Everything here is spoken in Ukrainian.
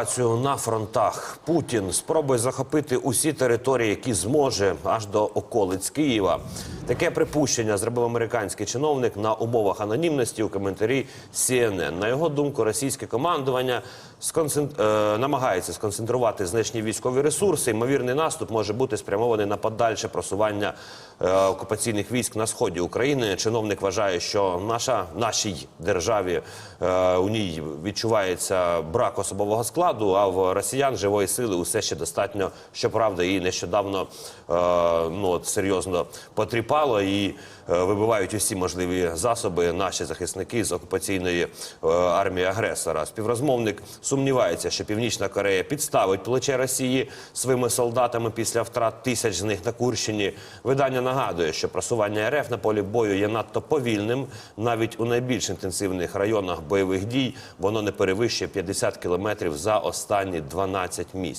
Ситуацію на фронтах Путін спробує захопити усі території, які зможе аж до околиць Києва. Таке припущення зробив американський чиновник на умовах анонімності у коментарі CNN. На його думку, російське командування сконцент... е, намагається сконцентрувати значні військові ресурси. Ймовірний наступ може бути спрямований на подальше просування е, окупаційних військ на сході України. Чиновник вважає, що наша нашій державі е, у ній відчувається брак особового складу, а в росіян живої сили усе ще достатньо. Щоправда, її нещодавно е, ну от серйозно потріпало і е, вибивають усі можливі засоби наші захисники з окупаційної е, армії агресора. Співрозмовник сумнівається, що Північна Корея підставить плече Росії своїми солдатами після втрат тисяч з них на Курщині. Видання нагадує, що просування РФ на полі бою є надто повільним. Навіть у найбільш інтенсивних районах бойових дій воно не перевищує 50 кілометрів останні 12 місяців.